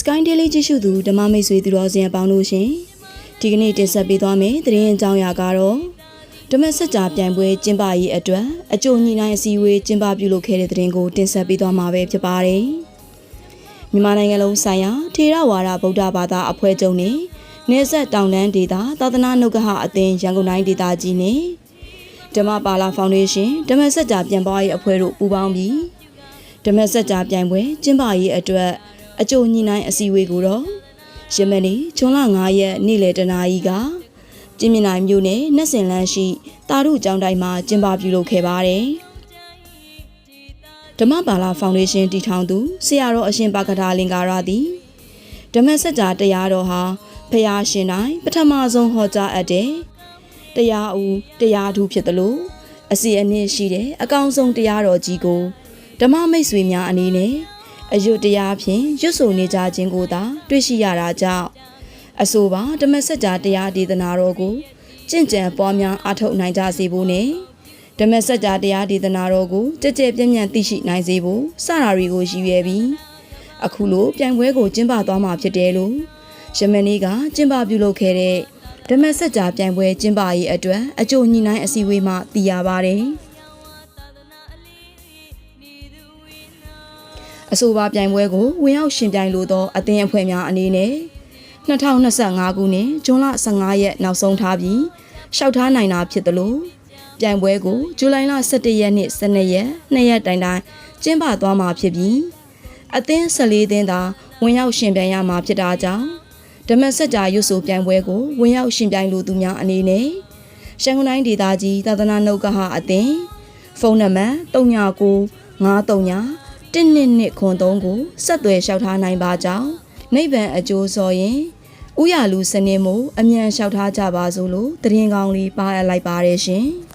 Sky Daily ကြည့်ရှုသူဓမ္မမိတ်ဆွေသူတော်စင်အပေါင်းတို့ရှင်ဒီကနေ့တင်ဆက်ပေးသွားမယ့်သတင်းအကြောင်းအရာကတော့ဓမ္မစကြာပြိုင်ပွဲကျင်းပရေးအတွက်အကြိုညှိနှိုင်းအစည်းအဝေးကျင်းပပြုလုပ်ခဲ့တဲ့သတင်းကိုတင်ဆက်ပေးသွားမှာပဲဖြစ်ပါတယ်မြန်မာနိုင်ငံလုံးဆိုင်ရာထေရဝါဒဗုဒ္ဓဘာသာအဖွဲ့ချုပ်နဲ့နေဆက်တောင်တန်းဒေသသာသနာ့နှုတ်ကဟအသင်းရန်ကုန်တိုင်းဒေသကြီးနဲ့ဓမ္မပါလာဖောင်ဒေးရှင်းဓမ္မစကြာပြန်ပွားရေးအဖွဲ့တို့ပူးပေါင်းပြီးဓမ္မစကြာပြိုင်ပွဲကျင်းပရေးအတွက် အကြိုညှိနှိုင်းအစည်းအဝေးကိုတော့ယမန်နေ့ဇွန်လ9ရက်နေ့လယ်တနာရီကကျင်းမြနိုင်မြို့နယ်နှက်စင်လန်းရှိတာရုကျောင်းတိုင်းမှာကျင်းပပြုလုပ်ခဲ့ပါတယ်ဓမ္မပါလာဖောင်ဒေးရှင်းတည်ထောင်သူဆရာတော်အရှင်ပါကထာလင်္ကာရသည်ဓမ္မစကြာတရားတော်ဟာဖရာရှင်တိုင်းပထမဆုံးဟောကြားအပ်တဲ့တရားဦးတရားထူးဖြစ်တယ်လို့အစီအနစ်ရှိတဲ့အကောင်းဆုံးတရားတော်ကြီးကိုဓမ္မမိတ်ဆွေများအနေနဲ့ အယုတ်တရားဖြင့်ရွတ်ဆိုနေကြခြင်းကိုသာတွေ့ရှိရတာကြောင့်အဆိုပါဓမ္မစကြာတရားဒေသနာတော်ကိုကြင့်ကြံပွားများအားထုတ်နိုင်ကြစေဖို့နဲ့ဓမ္မစကြာတရားဒေသနာတော်ကိုကြည်ကြဲပြန့်ပြန့်သိရှိနိုင်စေဖို့စတာတွေကိုရည်ရွယ်ပြီးအခုလိုပြိုင်ပွဲကိုကျင်းပသွားမှာဖြစ်တယ်လို့ယမန်နေ့ကကျင်းပပြုလုပ်ခဲ့တဲ့ဓမ္မစကြာပြိုင်ပွဲကျင်းပရေးအတွက်အကြိုညှိနှိုင်းအစည်းအဝေးမှသိရပါတ အဆိုပါပြိုင်ပွဲကိုဝင်ရောက်ရှင်ပြိုင်လိုသောအသင်းအဖွဲ့များအနေနဲ့2025ခုနှစ်ဇွန်လ15ရက်နောက်ဆုံးထားပြီးရှောက်ထားနိုင်တာဖြစ်သလိုပြိုင်ပွဲကိုဇူလိုင်လ17ရက်နေ့12ရက်2ရက်တိုင်တိုင်ကျင်းပသွားမှာဖြစ်ပြီးအသင်း14သင်းသာဝင်ရောက်ရှင်ပြိုင်ရမှာဖြစ်တာကြောင့်ဓမ္မစကြာရုပ်ဆိုပြိုင်ပွဲကိုဝင်ရောက်ရှင်ပြိုင်လူသူများအနေနဲ့ရှမ်းကုန်းတိုင်းဒေသကြီးသာသနာ့နှုတ်ကဟအသင်းဖုန်းနံပါတ်39 939 112ခွန်3ကိုဆက်သွယ်လျှောက်ထားနိုင်ပါကြောင်းနိဗ္ဗာန်အကျိုးဆိုရင်ဥရလူစနစ်မို့အမြန်လျှောက်ထားကြပါစို့လို့တရင်ကောင်းလေးပါအပ်လိုက်ပါတယ်ရှင်။